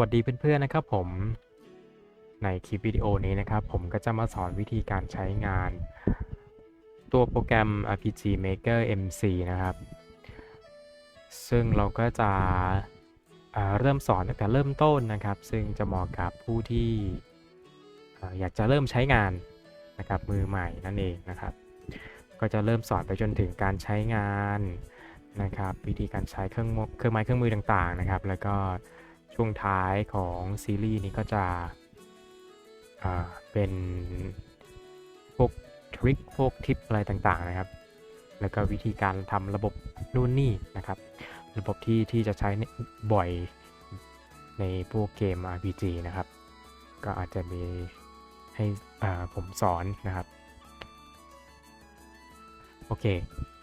วัสดีเพื่อนๆนะครับผมในคลิปวิดีโอนี้นะครับ ผมก็จะมาสอนวิธีการใช้งาน ตัวโปรแกรม RPG Maker MC นะครับ ซึ่งเราก็จะเริ่มสอนตั้งแต่เริ่มต้นนะครับ ซึ่งจะเหมาะกับผู้ที่ออยากจะเริ่มใช้งานนะครับมือใหม่นั่นเองนะครับ ก็จะเริ่มสอนไปจนถึงการใช้งานนะครับ วิธีการใช้เครื่องมือเครื่องไม้เครื่องมือต่างๆนะครับ แล้วก็ ช่วงท้ายของซีรีส์นี้ก็จะเป็นพวกทริคพวกทิปอะไรต่างๆนะครับ แล้วก็วิธีการทำระบบนู่นนี่นะครับ ระบบที่ที่จะใช้บ่อยในพวกเกม RPG นะครับ ก็อาจจะมีให้ผมสอนนะครับ โอเค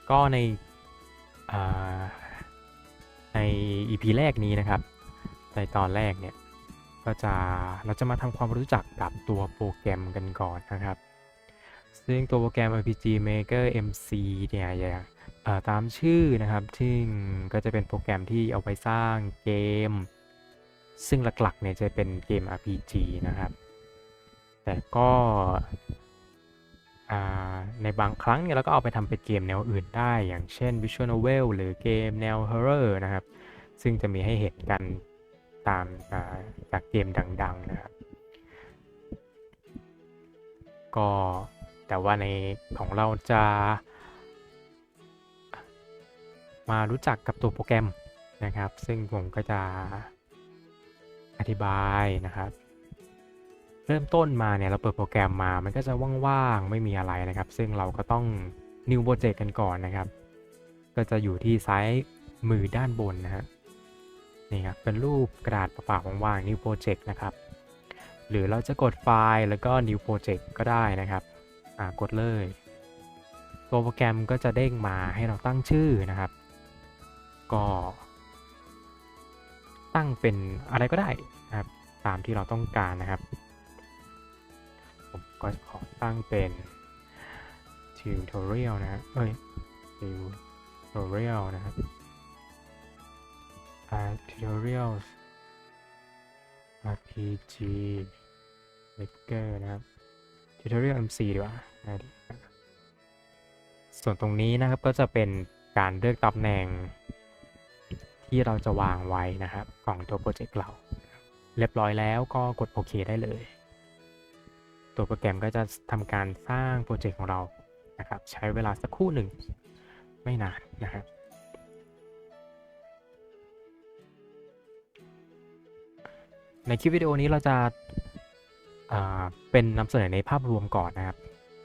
ก็ในใน EP แรกนี้นะครับ ในตอนแรกเนี่ยก็จะเราจะมาทำความรู้จักกับตัวโปรแกรมกันก่อนนะครับ ซึ่งตัวโปรแกรม RPG Maker MC เนี่ยอย่างตามชื่อนะครับซึ่งก็จะเป็นโปรแกรมที่เอาไปสร้างเกม ซึ่งหลักๆเนี่ยจะเป็นเกม RPG นะครับ แต่ก็ในบางครั้งเนี่ยเราก็เอาไปทำเป็นเกมแนวอื่นได้ อย่างเช่น Visual Novel หรือเกมแนว Horror นะครับ ซึ่งจะมีให้เห็นกัน ตามจากเกมดัง ๆ นะครับ ก็แต่ว่าในของเราจะ มารู้จักกับตัวโปรแกรมนะครับ ซึ่งผมก็จะอธิบายนะครับ เริ่มต้นมาเนี่ยเราเปิดโปรแกรมมา มันก็จะว่างๆ ไม่มีอะไรนะครับ ซึ่งเราก็ต้อง new project กันก่อนนะครับ ก็จะอยู่ที่ซ้ายมือด้านบนนะฮะ นี่ครับเป็นรูปกระดาษเปล่าๆว่างๆ new project นะครับ หรือเราจะกดไฟล์แล้วก็ new project ก็ได้นะครับอ่ากดเลย ตัวโปรแกรมก็จะเด้งมาให้เราตั้งชื่อนะครับ ก็ ตั้งเป็นอะไรก็ได้นะครับ ตามที่เราต้องการนะครับ ผมก็ขอตั้งเป็น tutorial นะเอ้ย tutorial นะครับ อ่า tutorials RPG Maker นะครับ tutorial MC ดีกว่าง่ายดีส่วนตรงนี้นะครับก็จะเป็นการเลือกตำแหน่ง ที่เราจะวางไว้นะครับ ของตัวโปรเจกต์เรา เรียบร้อยแล้วก็กดโอเคได้เลย ตัวโปรแกรมก็จะทำการสร้างโปรเจกต์ของเรานะครับ ใช้เวลาสักครู่หนึ่ง ไม่นานนะครับ ในคลิปวิดีโอนี้เราจะาเป็นนำเสนอในภาพรวมก่อนนะครับ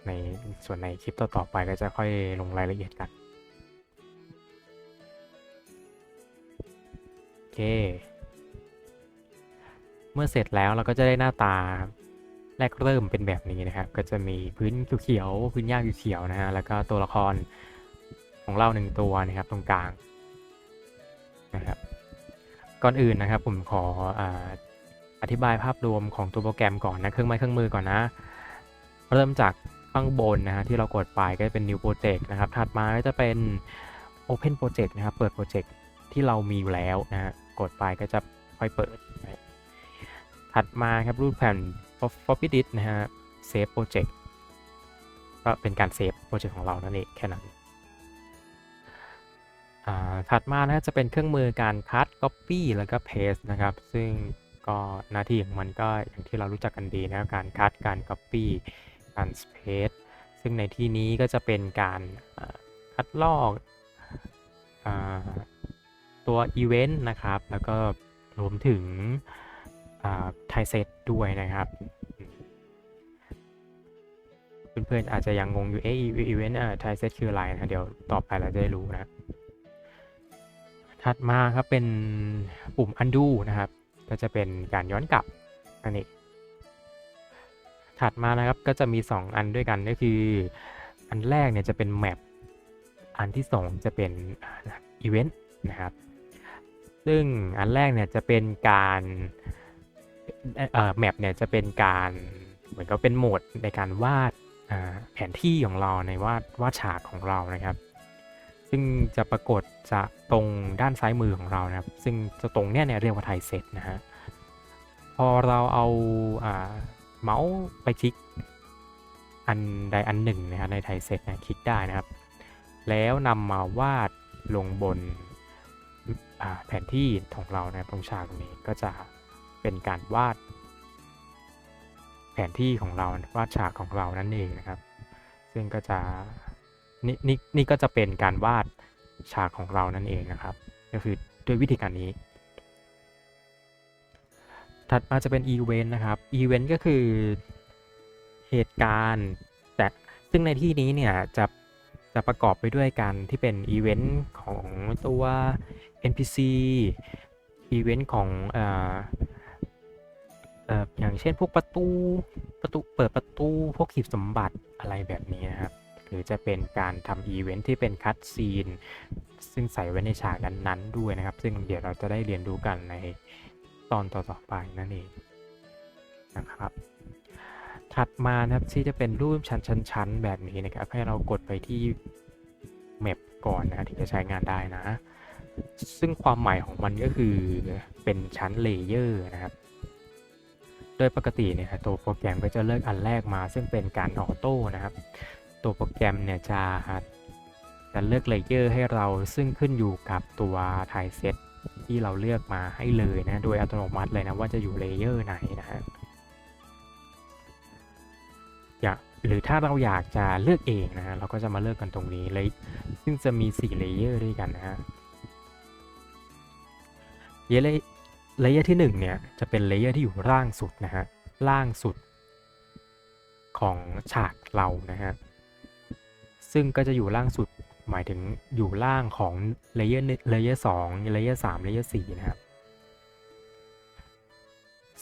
ในส่วนในคลิปต่อๆไปก็จะค่อยลงรายละเอียดกันโอเค เมื่อเสร็จแล้วเราก็จะได้หน้าตาแรกเริ่มเป็นแบบนี้นะครับ ก็จะมีพื้นเขียวพื้นหญ้าเขียวนะฮะแล้วก็ตัวละครของเราหนึ่งตัวนะครับตรงกลางนะครับ ก่อนอื่นนะครับผมขออา อธิบายภาพรวมของตัวโปรแกรมก่อนนะเครื่องไม้เครื่องมือก่อนนะ เริ่มจากข้างบนนะฮะที่เรากดไปก็จะเป็น new project นะครับถัดมาก็จะเป็น open project นะครับเปิดโปรเจกต์ที่เรามีอยู่แล้วนะฮะกดไปก็จะค่อยเปิด ถัดมาครับรูปแผ่น floppy disk นะฮะ save project ก็เป็นการเซฟโปรเจกต์ของเรานั่นเองแค่นั้นอ่าถัดมานะจะเป็นเครื่องมือการคัด copy แล้วก็ paste นะครับ ซึ่ง ก็หน้าที่ของมันก็อย่างที่เรารู้จักกันดีนะการคัดการ copy การ paste ซึ่งในที่นี้ก็จะเป็นการคัดลอกอตัว event นะครับ แล้วก็รวมถึงไทเซตด้วยนะครับ เพื่อนๆอาจจะยังงงอยู่เอ๊ะ event ไทเซตคืออะไรนะเดี๋ยวต่อไปเราจะได้รู้นะถัดมาครับเป็นปุ่ม undo นะครับ ก็จะเป็นการย้อนกลับอันนี้ ถัดมานะครับก็จะมี 2 อันด้วยกันก็คืออันแรกเนี่ยจะเป็น map อันที่ 2 จะเป็น event นะครับ ซึ่งอันแรกเนี่ยจะเป็นการเอ่อ map เนี่ยจะเป็นการเหมือนกับเป็นโหมดในการวาดแผนที่ของเราในวาดวาดฉากของเรานะครับ ซึ่งจะปรากฏจะตรงด้านซ้ายมือของเรานะครับ ซึ่งจะตรงเนี้ยเนี่ยเรียกว่าไทเซตนะฮะ พอเราเอาเมาส์ไปคลิกอันใดอันหนึ่งนะครับในไทเซตนะคลิกได้นะครับ แล้วนำมาวาดลงบนแผนที่ของเรานะครับตรงฉากนี้ก็จะเป็นการวาด แผนที่ของเราวาดฉากของเรานั่นเองนะครับ ซึ่งก็จะ นี่นี่นี่ก็จะเป็นการวาดฉากของเรานั่นเองนะครับ ก็คือด้วยวิธีการนี้ ถัดมาจะเป็นอีเวนต์นะครับอีเวนต์ก็คือเหตุการณ์ แต่ซึ่งในที่นี้เนี่ยจะจะประกอบไปด้วยการที่เป็นอีเวนต์ของตัว NPC อีเวนต์ของอออย่างเช่นพวกประตูประตูเปิดประตูพวกหีบสมบัติอะไรแบบนี้นะครับ หรือจะเป็นการทำอีเวนต์ที่เป็นคัตซีน ซึ่งใส่ไว้ในฉากนั้นๆด้วยนะครับ ซึ่งเดี๋ยวเราจะได้เรียนรู้กันในตอนต่อๆไปนั่นเองนะครับ ถัดมานะครับที่จะเป็นรูปชั้นๆ แบบนี้นะครับ ให้เรากดไปที่แมปก่อนนะถึงจะใช้งานได้นะ ซึ่งความหมายของมันก็คือเป็นชั้นเลเยอร์นะครับโดยปกติเนี่ยตัวโปรแกรมก็จะเลือกอันแรกมาซึ่งเป็นการออโต้นะครับ ตัวโปรแกรมเนี่ยจะจะเลือกเลเยอร์ให้เราซึ่งขึ้นอยู่กับตัวไทเซตที่เราเลือกมาให้เลยนะ โดยอัตโนมัติเลยนะว่าจะอยู่เลเยอร์ไหนนะฮะอยากหรือถ้าเราอยากจะเลือกเองนะฮะเราก็จะมาเลือกกันตรงนี้เลย ซึ่งจะมี4เลเยอร์ด้วยกันนะฮะเลเยอร์เลเยอร์ที่1เนี่ยจะเป็นเลเยอร์ที่อยู่ล่างสุดนะฮะล่างสุดของฉากเรานะฮะ ซึ่งก็จะอยู่ล่างสุดหมายถึงอยู่ล่างของเลเยอร์เลเยอร์สองเลเยอร์สามเลเยอร์สี่นะครับ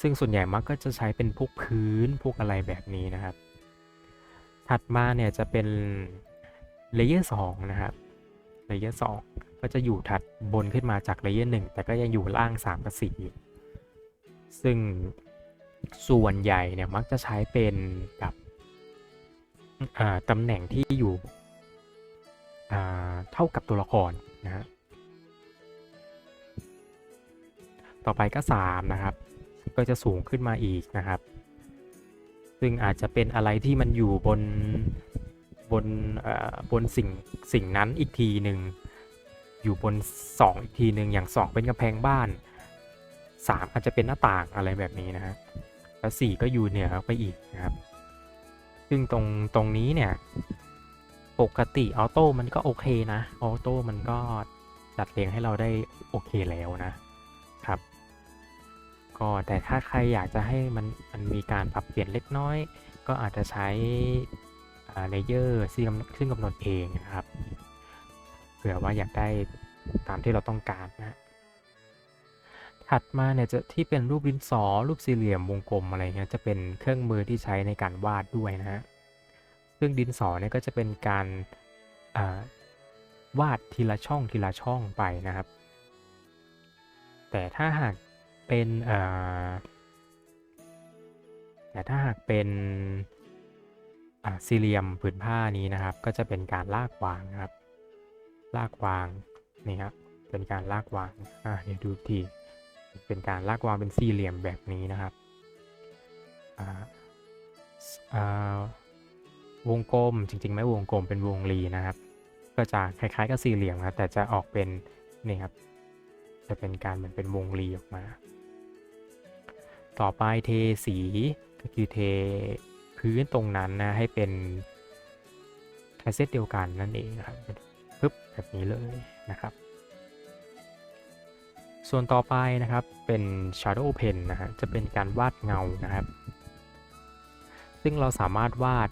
ซึ่งส่วนใหญ่มักก็จะใช้เป็นพวกพื้นพวกอะไรแบบนี้นะครับ ถัดมาเนี่ยจะเป็นเลเยอร์สองนะครับเลเยอร์สองก็จะอยู่ถัดบนขึ้นมาจากเลเยอร์หนึ่งแต่ก็ยังอยู่ล่าง 3 กับ4อยู่ซึ่งส่วนใหญ่เนี่ยมักจะใช้เป็นกับ ตำแหน่งที่อยู่เท่ากับตัวละครนะฮะต่อไปก็ 3 นะครับ ก็จะสูงขึ้นมาอีกนะครับ ซึ่งอาจจะเป็นอะไรที่มันอยู่บนบนบนสิ่งสิ่งนั้นอีกทีหนึ่งอยู่บน 2 อีกทีหนึ่งอย่าง 2 เป็นกำแพงบ้าน 3 อาจจะเป็นหน้าต่างอะไรแบบนี้นะฮะแล้ว4ก็อยู่เหนือไปอีกนะครับ ซึ่งตรงตรงนี้เนี่ย ปกติออโต้มันก็โอเคนะออโต้มันก็จัดเรียงให้เราได้โอเคแล้วนะครับ ก็แต่ถ้าใครอยากจะให้มันมันมีการปรับเปลี่ยนเล็กน้อย ก็อาจจะใช้เลเยอร์ซึ่งซึ่งกำหนดเองนะครับ เผื่อว่าอยากได้ตามที่เราต้องการนะ ถัดมาเนี่ยจะที่เป็นรูปดินสอรูปสี่เหลี่ยมวงกลมอะไรเงี้ยจะเป็นเครื่องมือที่ใช้ในการวาดด้วยนะฮะซึ่งดินสอเนี่ยก็จะเป็นการวาดทีละช่องทีละช่องไปนะครับ แต่ถ้าหากเป็นแต่ถ้าหากเป็นสี่เหลี่ยมผืนผ้านี้นะครับ ก็จะเป็นการลากวางนะครับ ลากวางนี่ครับเป็นการลากวางอ่าเดี๋ยวดูที เป็นการลากวางเป็นสี่เหลี่ยมแบบนี้นะครับวงกลมจริงๆไม่วงกลมเป็นวงรีนะครับ ก็จะคล้ายๆกับสี่เหลี่ยมครับแต่จะออกเป็นนี่ครับจะเป็นการเหมือนเป็นวงรีออกมา ต่อไปเทสีก็คือเทพื้นตรงนั้นนะให้เป็นไทเซตเดียวกันนั่นเองครับปึ๊บแบบนี้เลยนะครับ ส่วนต่อไปนะครับเป็น Shadow Pen นะฮะจะเป็นการวาดเงานะครับ ซึ่งเราสามารถวาด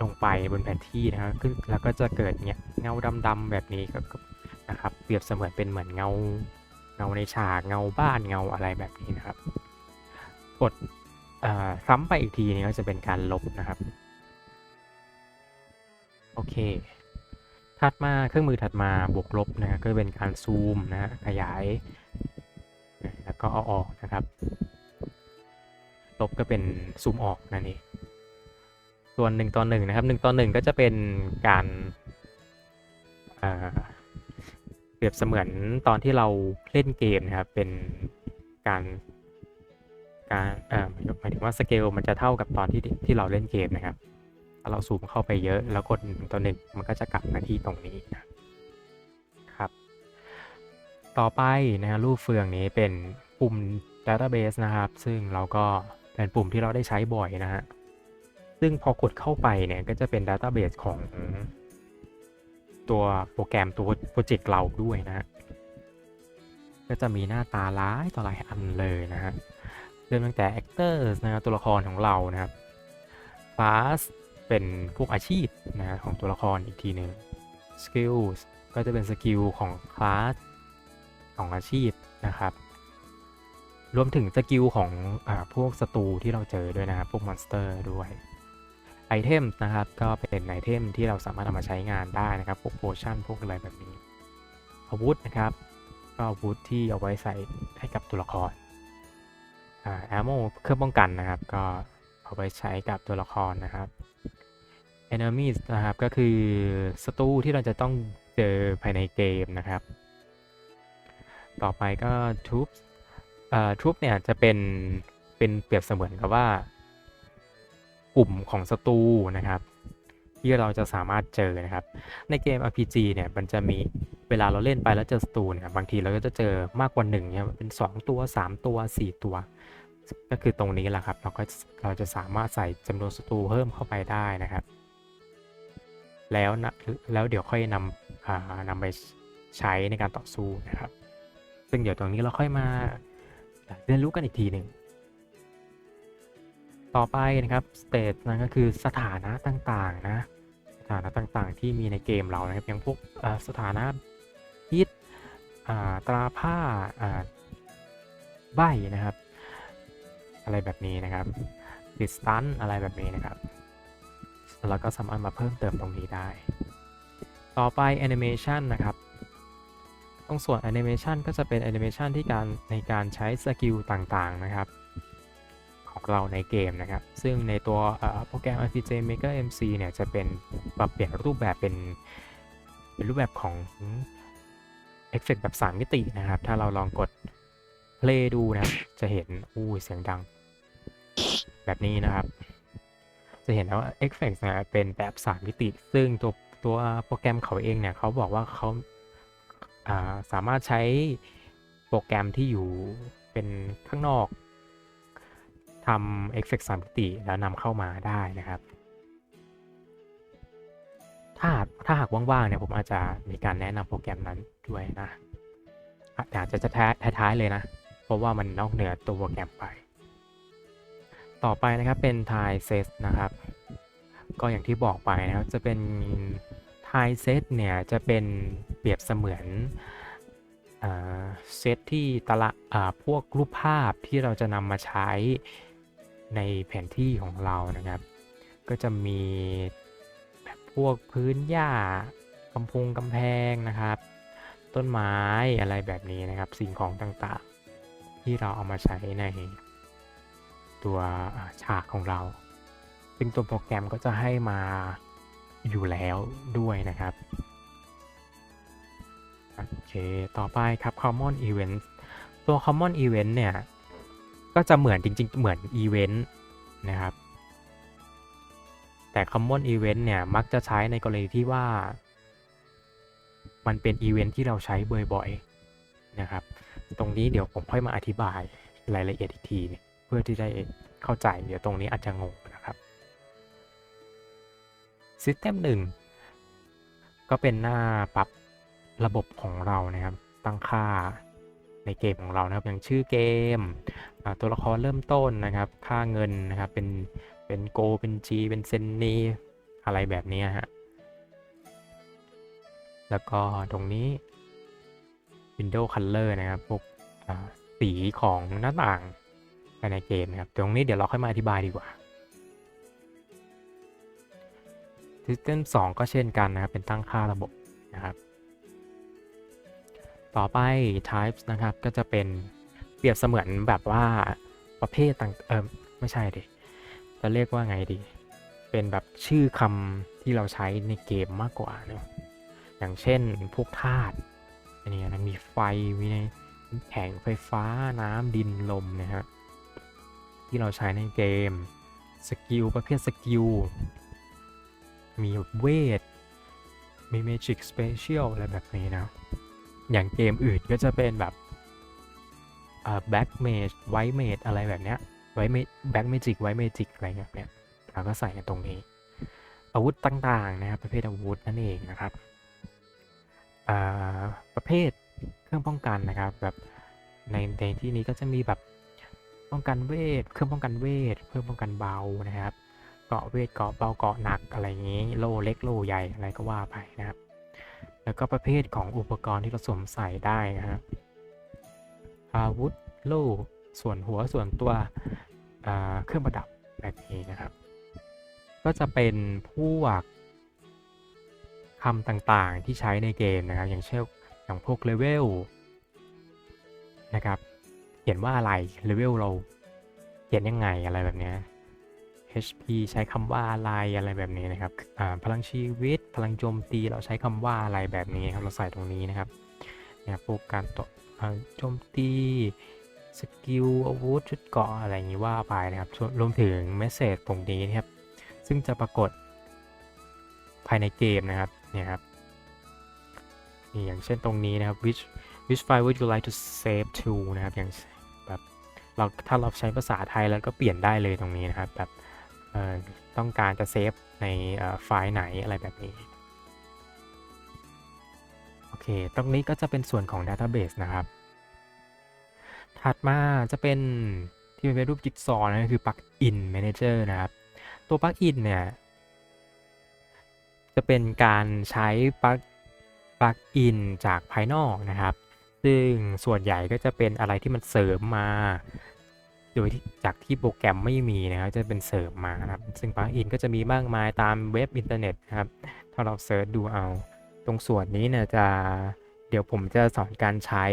ลงไปบนแผนที่นะครับแล้วก็จะเกิดเนี้ยเงาดำๆแบบนี้ก็นะครับเปรียบเสมือนเป็นเหมือนเงาเงาในฉากเงาบ้านเงาอะไรแบบนี้นะครับ กดซ้ำไปอีกทีนี้ก็จะเป็นการลบนะครับ โอเค ถัดมาเครื่องมือถัดมาบวกลบนะก็เป็นการซูมนะฮะขยาย แล้วก็เอาออกนะครับ ลบก็เป็นซูมออกนั่นเองส่วนหนึ่งต่อหนึ่งนะครับหนึ่งต่อหนึ่งก็จะเป็นการเปรียบเสมือนตอนที่เราเล่นเกมนะครับเป็นการการเอ่อหมายถึงว่าสเกลมันจะเท่ากับตอนที่ที่เราเล่นเกมนะครับ เราซูมเข้าไปเยอะแล้วกดต่อหนึ่งมันก็จะกลับมาที่ตรงนี้นะครับ ต่อไปนะรูปเฟืองนี้เป็นปุ่ม database นะครับ ซึ่งเราก็เป็นปุ่มที่เราได้ใช้บ่อยนะฮะซึ่งพอกดเข้าไปเนี่ยก็จะเป็น database ของตัวโปรแกรมตัวโปรเจกต์เราด้วยนะฮะก็จะมีหน้าตาหลายต่อหลายอันเลยนะฮะเริ่มตั้งแต่ actors นะครับตัวละครของเรานะครับ class เป็นพวกอาชีพนะของตัวละครอีกทีหนึ่ง skills ก็จะเป็นสกิลของ class ของอาชีพนะครับ รวมถึงสกิลของอพวกศัตรูที่เราเจอด้วยนะครับ พวกมอนสเตอร์ด้วยไอเทมนะครับก็เป็นไอเทมที่เราสามารถเอามาใช้งานได้นะครับ พวกโพชั่นพวกอะไรแบบนี้ อาวุธนะครับก็อาวุธที่เอาไว้ใส่ให้กับตัวละครอ่า ammo เครื่องป้องกันนะครับ ก็ เอาไว้ใช้กับตัวละครนะครับ enemies นะครับก็คือศัตรูที่เราจะต้องเจอภายในเกมนะครับ ต่อไปก็ troops เอ่อ troop เนี่ยจะเป็นเป็นเปรียบเสมือนกับว่า กลุ่มของศัตรูนะครับที่เราจะสามารถเจอนะครับ ในเกม RPG เนี่ยมันจะมีเวลาเราเล่นไปแล้วเจอศัตรูเนี่ยบางทีเราก็จะเจอมากกว่าหนึ่งเนี่ยเป็น 2 ตัว 3 ตัว 4 ตัว ก็คือตรงนี้แหละครับ เราก็เราจะสามารถใส่จำนวนศัตรูเพิ่มเข้าไปได้นะครับ แล้วนะแล้วเดี๋ยวค่อยนำอ่านำไปใช้ในการต่อสู้นะครับ ซึ่งเดี๋ยวตรงนี้เราค่อยมาเรียนรู้กันอีกทีหนึ่งต่อไปนะครับสเตทนั่นก็คือสถานะต่างๆนะสถานะต่างๆ ที่มีในเกมเรานะครับอย่างพวกสถานะฮิตอ่าตราผ้าอ่าใบนะครับ อะไรแบบนี้นะครับติดสตันอะไรแบบนี้นะครับแล้วก็สามารถมาเพิ่มเติมตรงนี้ได้ ต่อไปแอนิเมชันนะครับ ตรงส่วนแอนิเมชันก็จะเป็นแอนิเมชันที่การในการใช้สกิลต่างๆนะครับ ของเราในเกมนะครับ ซึ่งในตัวโปรแกรม RPG Maker MC เนี่ยจะเป็นปรับเปลี่ยนรูปแบบเป็นเป็นรูปแบบของเอฟเฟกต์แบบ 3 มิตินะครับ ถ้าเราลองกด play ดูนะ จะเห็นอู้เสียงดัง แบบนี้นะครับ จะเห็นว่าเอฟเฟกต์นะเป็นแบบ3มิติ ซึ่งตัวตัวโปรแกรมเขาเองเนี่ยเขาบอกว่าเขาาสามารถใช้โปรแกรมที่อยู่เป็นข้างนอกทำเอฟเฟกต์สามมิติ แล้วนำเข้ามาได้นะครับ ถ้าหากถ้าหากว่างๆเนี่ยผมอาจจะมีการแนะนำโปรแกรมนั้นด้วยนะอะแต่อาจจะจะท้ายๆเลยนะ เพราะว่ามันนอกเหนือตัวโปรแกรมไป ต่อไปนะครับเป็น Thai Set นะครับ ก็อย่างที่บอกไปนะครับจะเป็น Thai Set เนี่ยจะเป็นเปรียบเสมือนเซตที่ตละอ่าพวกรูปภาพที่เราจะนำมาใช้ในแผนที่ของเรานะครับ ก็จะมีแบบพวกพื้นหญ้ากำพงกำแพงนะครับ ต้นไม้อะไรแบบนี้นะครับ สิ่งของต่างๆ ที่เราเอามาใช้ใน ตัวฉากของเรา ซึ่งตัวโปรแกรมก็จะให้มาอยู่แล้วด้วยนะครับ โอเค ต่อไปครับ common events ตัว common event เนี่ย ก็จะเหมือนจริง ๆ เหมือน event นะครับ แต่ common event เนี่ย มักจะใช้ในกรณีที่ว่า มันเป็น event ที่เราใช้บ่อยๆนะครับ ตรงนี้เดี๋ยวผมค่อยมาอธิบายรายละเอียดอีกทีเนี่ย พื่อที่ได้เข้าใจเดี๋ยวตรงนี้อาจจะงงนะครับ System 1 ก็เป็นหน้าปรับระบบของเรานะครับ ตั้งค่าในเกมของเรานะครับ อย่างชื่อเกม ตัวละครเริ่มต้นนะครับ ค่าเงินนะครับ เป็น เป็นโก เป็น G เป็นเซนนีอะไรแบบนี้ฮะ แล้วก็ตรงนี้ Window Color นะครับ พวกสีของหน้าต่าง ภายในเกมนะครับ ตรงนี้เดี๋ยวเราค่อยมาอธิบายดีกว่า System 2 ก็เช่นกันนะครับ เป็นตั้งค่าระบบนะครับ ต่อไป types นะครับ ก็จะเป็นเปรียบเสมือนแบบว่าประเภทต่างเออไม่ใช่ดิจะเรียกว่าไงดี เป็นแบบชื่อคำที่เราใช้ในเกมมากกว่าเนอะอย่างเช่นพวกธาตุอันนี้นะมีไฟ มีในแข็งไฟฟ้าน้ำดินลมนะฮะ ที่เราใช้ในเกม สกิลประเภทสกิล มีเวท มี Magic Special อะไรแบบนี้นะ อย่างเกมอื่นก็จะเป็นแบบอ่า Black Mage White Mage อะไรแบบเนี้ย White Mage Black Magic White Magic อะไรแบบเนี้ยเราก็ใส่กันตรงนี้ อาวุธต่างๆนะครับประเภทอาวุธนั่นเองนะครับประเภทเครื่องป้องกันนะครับแบบในในที่นี้ก็จะมีแบบ ป้องกันเวทเครื่องป้องกันเวทเครื่องป้องกันเบานะครับ เกาะเวทเกาะเบาเกาะหนักอะไรอย่างนี้โลเล็กโลใหญ่อะไรก็ว่าไปนะครับ แล้วก็ประเภทของอุปกรณ์ที่เราสวมใส่ได้นะครับอาวุธโล่ส่วนหัวส่วนตัวอ่าเครื่องประดับแบบนี้นะครับ ก็จะเป็นพวกคำต่างๆที่ใช้ในเกมนะครับ อย่างเช่นอย่างพวกเลเวลนะครับ ขียนว่าอะไรเลเวลเราเขียนยังไงอะไรแบบเนี้ย HP ใช้คำว่าอะไรอะไรแบบนี้นะครับพลังชีวิต พลังโจมตีเราใช้คำว่าอะไรแบบนี้ครับเราใส่ตรงนี้นะครับเนี่ยพวกการต่อโจมตีสกิลอาวุธชุดเกราะอะไรอย่างนี้ว่าไปนะครับรวมถึงเมสเซจตรงนี้นะครับ ซึ่งจะปรากฏภายในเกมนะครับเนี่ยครับนี่อย่างเช่นตรงนี้นะครับ which which file would you like to save to นะครับอย่าง เราถ้าเราใช้ภาษาไทยแล้วก็เปลี่ยนได้เลยตรงนี้นะครับแบบต้องการจะเซฟในไฟล์ไหนอะไรแบบนี้โอเค ตรงนี้ก็จะเป็นส่วนของ Database นะครับ ถัดมาจะเป็นที่เป็นรูปจิ๊กซอว์นะคือ Plugin Manager นะครับ ตัว Plugin เนี่ย จะเป็นการใช้ปลั๊กปลั๊กอินจากภายนอกนะครับ ซึ่งส่วนใหญ่ก็จะเป็นอะไรที่มันเสริมมา โดยที่จากที่โปรแกรมไม่มีนะครับจะเป็นเสริมมานะครับ ซึ่งปลั๊กอินก็จะมีมากมายตามเว็บอินเทอร์เน็ตครับ ถ้าเราเซิร์ชดูเอา ตรงส่วนนี้เนี่ยจะเดี๋ยวผมจะสอนการใช้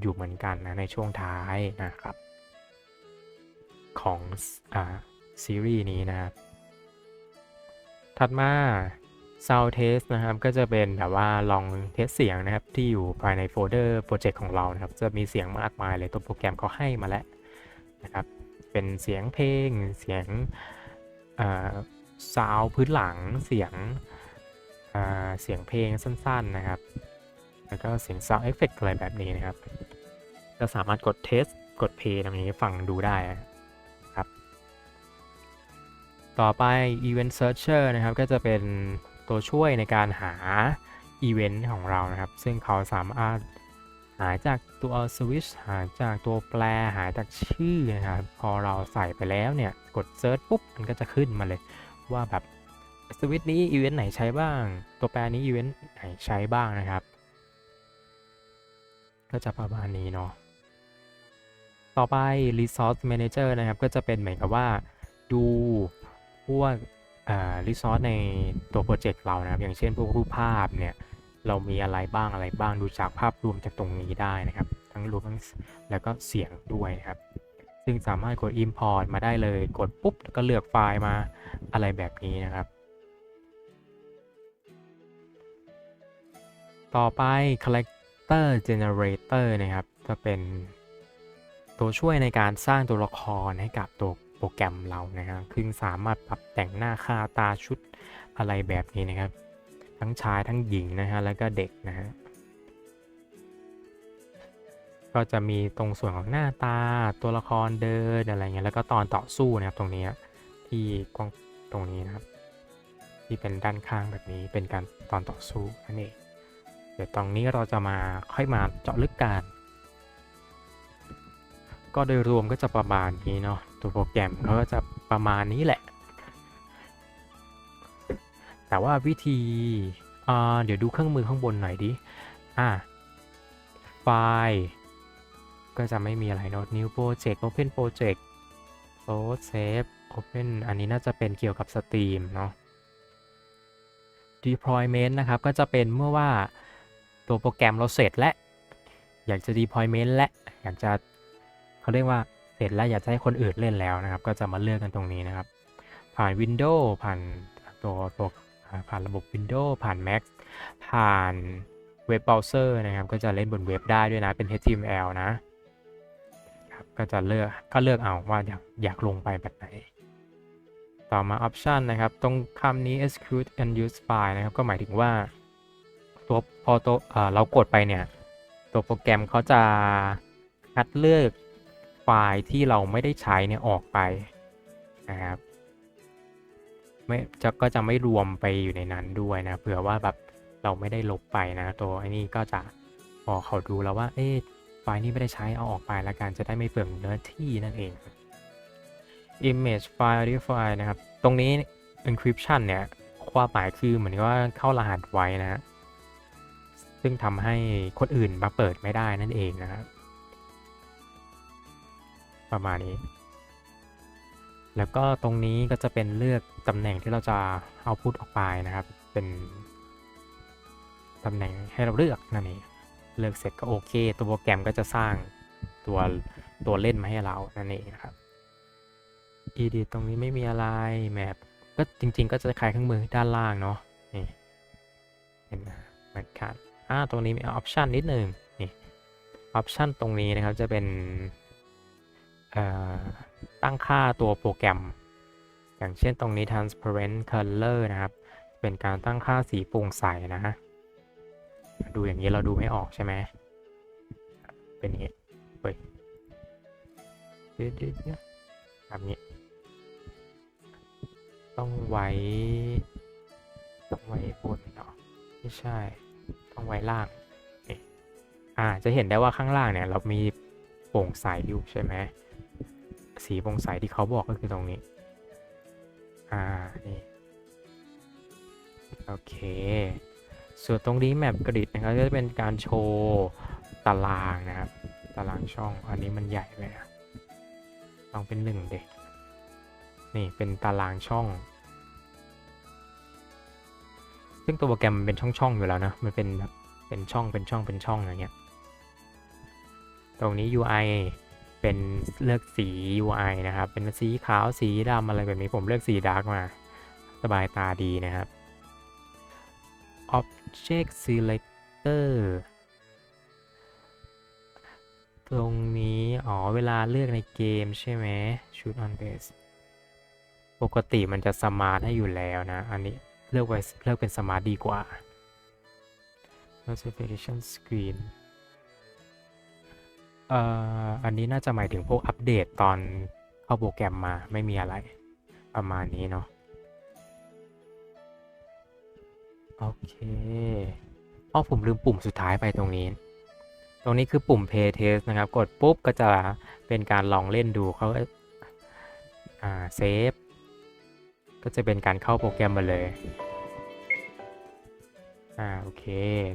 อยู่เหมือนกันนะในช่วงท้ายนะครับ ของอซีรีส์นี้นะครับ ถัดมา Sound Test นะครับก็จะเป็นแบบว่าลองเทสเสียงนะครับที่อยู่ภายในโฟลเดอร์โปรเจกต์ของเรานะครับ จะมีเสียงมากมายเลยตัวโปรแกรมเขาให้มาแล้ว นะครับ เป็นเสียงเพลง เสียงซาวพื้นหลัง เสียงเสียงเพลงสั้นๆนะครับ แล้วก็เสียง Sound Effect อะไรแบบนี้นะครับจะสามารถกดเทส กดเพลย์ตรงนี้ฟังดูได้ครับ ต่อไป Event Searcher นะครับ ก็จะเป็นตัวช่วยในการหาอีเวนต์ของเรานะครับ ซึ่งเขาสามารถ หาจากตัวสวิชหาจากตัวแปรหาจากชื่อนะครับพอเราใส่ไปแล้วเนี่ย กด Search ปุ๊บ มันก็จะขึ้นมาเลย ว่าแบบสวิตนี้อีเวนต์ไหนใช้บ้าง ตัวแปรนี้อีเวนต์ไหนใช้บ้างนะครับ ก็จะประมาณนี้เนาะต่อไป Resource Manager นะครับ ก็จะเป็นเหมือนกับว่าดูพวกรีซอสในตัวโปรเจกต์เรานะครับ อย่างเช่นพวกรูปภาพเนี่ย เรามีอะไรบ้างอะไรบ้างดูจากภาพรวมจากตรงนี้ได้นะครับ ทั้งรูปทั้งแล้วก็เสียงด้วยนะครับ ซึ่งสามารถกด Import มาได้เลยกดปุ๊บแล้วก็เลือกไฟล์มาอะไรแบบนี้นะครับ ต่อไป Character Generator นะครับจะเป็นตัวช่วยในการสร้างตัวละครให้กับตัวโปรแกรมเรานะครับคือสามารถปรับแต่งหน้าค่าตาชุดอะไรแบบนี้นะครับ ทั้งชายทั้งหญิงนะฮะแล้วก็เด็กนะฮะก็จะมีตรงส่วนของหน้าตาตัวละครเดินอะไรเงี้ยแล้วก็ตอนต่อสู้นะครับตรงนี้ที่กล้องตรงนี้นะครับที่เป็นด้านข้างแบบนี้เป็นการตอนต่อสู้นั่นเองเดี๋ยวตรงนี้เราจะมาค่อยมาเจาะลึกกันก็โดยรวมก็จะประมาณนี้เนาะตัวโปรแกรมเขาก็จะประมาณนี้แหละ แต่ว่าวิธีเดี๋ยวดูเครื่องมือข้างบนหน่อยดิ อ่า ไฟล์ ก็จะไม่มีอะไรเนาะ new project open project close save open อันนี้น่าจะเป็นเกี่ยวกับสตรีมเนาะ deployment นะครับ ก็จะเป็นเมื่อว่าตัวโปรแกรมเราเสร็จและ อยากจะ deployment และ อยากจะเขาเรียกว่าเสร็จแล้วอยากจะให้คนอื่นเล่นแล้วนะครับ ก็จะมาเลือกกันตรงนี้นะครับ ผ่าน Windows ผ่านตัวตัว ผ่านระบบ Windows ผ่าน Mac ผ่านเว็บเบราว์เซอร์นะครับ ก็จะเล่นบนเว็บได้ด้วยนะ เป็น HTML นะครับก็จะเลือกก็เลือกเอาว่าอยากอยากลงไปแบบไหน ต่อมา option นะครับ ตรงคำนี้ execute and use file นะครับ ก็หมายถึงว่าตัวพอตัวเรากดไปเนี่ย ตัวโปรแกรมเขาจะคัดเลือกไฟล์ที่เราไม่ได้ใช้เนี่ยออกไปนะครับ ไม่จะก็จะไม่รวมไปอยู่ในนั้นด้วยนะเผื่อว่าแบบเราไม่ได้ลบไปนะ ตัวไอ้นี่ก็จะพอเขาดูแล้วว่า เอ๊ะไฟล์นี้ไม่ได้ใช้เอาออกไปแล้วกันจะได้ไม่เปลืองเนื้อที่นั่นเอง image file define นะครับ ตรงนี้ encryption เนี่ยความหมายคือเหมือนกับว่าเข้ารหัสไว้นะ ซึ่งทำให้คนอื่นมาเปิดไม่ได้นั่นเองนะครับ ประมาณนี้ แล้วก็ตรงนี้ก็จะเป็นเลือกตำแหน่งที่เราจะเอาพูดออกไปนะครับ เป็นตำแหน่งให้เราเลือกนั่นเองเลือกเสร็จก็โอเค ตัวโปรแกรมก็จะสร้างตัวตัวเล่นมาให้เรานั่นเองนะครับ edit ตรงนี้ไม่มีอะไรแมปก็จริง ๆ ก็จะคลายเครื่องมือด้านล่างเนาะนี่เห็นไหมเหมือนกันอ่าตรงนี้มี option นิดนึงนี่ option ตรงนี้นะครับจะเป็น ตั้งค่าตัวโปรแกรม อย่างเช่นตรงนี้ transparent color นะครับ เป็นการตั้งค่าสีโปร่งใสนะฮะดูอย่างนี้เราดูไม่ออกใช่ไหม เป็นอย่างนี้เฮ้ยเดี๋ยวเดี๋ยวเดี๋ยวแบบนี้ ต้องไว้ ต้องไว้บนเนาะไม่ใช่ ต้องไว้ล่างอ่า จะเห็นได้ว่าข้างล่างเนี่ย เรามีโปร่งใสอยู่ใช่ไหม สีโปร่งใสที่เขาบอกก็คือตรงนี้ อ่า นี่ โอเค ส่วนตรงนี้แมปกริดนะครับก็จะเป็นการโชว์ตารางนะครับ ตารางช่อง อันนี้มันใหญ่ไปนะลองเป็นหนึ่งเด็กนี่เป็นตารางช่อง ซึ่งตัวโปรแกรมมันเป็นช่องๆอยู่แล้วนะ มันเป็นเป็นช่องเป็นช่องเป็นช่องอย่างเงี้ย ตรงนี้ UI เป็นเลือกสี UI นะครับ เป็นสีขาวสีดำอะไรแบบนี้ผมเลือกสีดาร์กมา สบายตาดีนะครับ Object Selector ตรงนี้ อ๋อ เวลาเลือกในเกมใช่ไหม Shoot on base ปกติมันจะสมาร์ทให้อยู่แล้วนะ อันนี้เลือกไว้เลือกเป็นสมาร์ทดีกว่า notification screen เอ่ออันนี้น่าจะหมายถึงพวกอัปเดตตอนเข้าโปรแกรมมาไม่มีอะไรประมาณนี้เนาะโอเคอ๋อผมลืมปุ่มสุดท้ายไปตรงนี้ ตรงนี้คือปุ่ม Play Test นะครับ กดปุ๊บก็จะเป็นการลองเล่นดูเขาก็อ่าเซฟก็จะเป็นการเข้าโปรแกรมมาเลย อ่า โอเค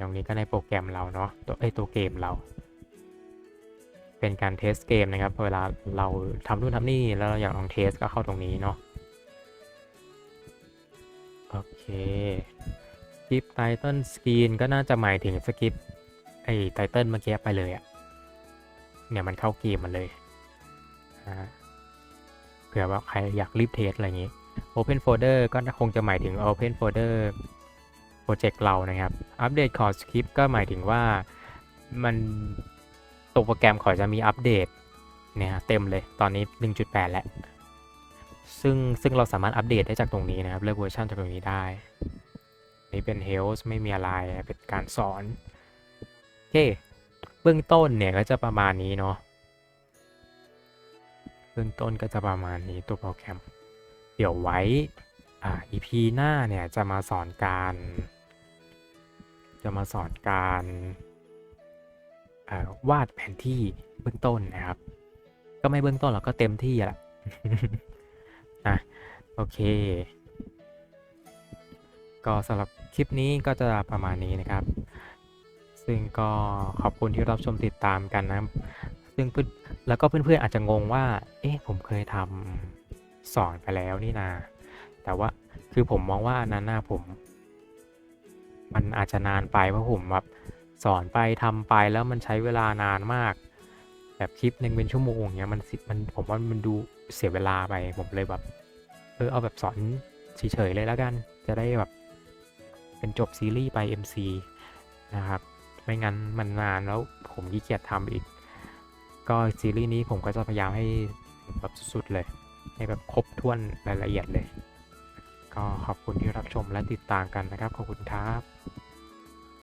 ตรงนี้ก็ในโปรแกรมเราเนาะ ตัวไอตัวเกมเรา เป็นการเทสเกมนะครับเวลาเราทำนู่นทำนี่แล้วเราอยากลองเทสก็เข้าตรงนี้เนาะโอเคสกิปไตเติลสกรีนก็น่าจะหมายถึงสกิปไอ้ไตเติลเมื่อกี้ไปเลยอะเนี่ยมันเข้าเกมมันเลยเผื่อว่าใครอยากรีบเทสอะไรอย่างงี้ Open Folder ก็คงจะหมายถึง Open Folder โปรเจกต์เรานะครับ อัปเดตขอสคริปก็หมายถึงว่ามัน ตัวโปรแกรมขอจะมีอัปเดตเนี่ยเต็มเลยตอนนี้ 1.8 แล้ว ซึ่งซึ่งเราสามารถอัปเดตได้จากตรงนี้นะครับ เลือกเวอร์ชันจากตรงนี้ได้ นี่เป็น Health ไม่มีอะไรเป็นการสอน โอเค เบื้องต้นเนี่ยก็จะประมาณนี้เนาะเบื้องต้นก็จะประมาณนี้ตัวโปรแกรม เดี๋ยวไว้อ่า EP หน้าเนี่ยจะมาสอนการ จะมาสอนการ วาดแผนที่เบื้องต้นนะครับ ก็ไม่เบื้องต้นหรอกก็เต็มที่แหละอะโอเค ก็สำหรับคลิปนี้ก็จะประมาณนี้นะครับ ซึ่งก็ขอบคุณที่รับชมติดตามกันนะซึ่งเพื่อแล้วก็เพื่อนๆอาจจะงงว่า เอ๊ะผมเคยทำสอนไปแล้วนี่นา แต่ว่าคือผมมองว่านั้นน่าผม มันอาจจะนานไปเพราะผมแบบ สอนไปทำไปแล้วมันใช้เวลานานมาก แบบคลิปหนึ่งเป็นชั่วโมงเงี้ยมันมันผมว่ามันดูเสียเวลาไปผมเลยแบบเออเอาแบบสอนเฉยๆเลยแล้วกัน จะได้แบบเป็นจบซีรีส์ไป MC นะครับ ไม่งั้นมันนานแล้วผมขี้เกียจทำอีก ก็ซีรีส์นี้ผมก็จะพยายามให้แบบสุดๆเลย ให้แบบครบถ้วนรายละเอียดเลย ก็ขอบคุณที่รับชมและติดตามกันนะครับ ขอบคุณครับ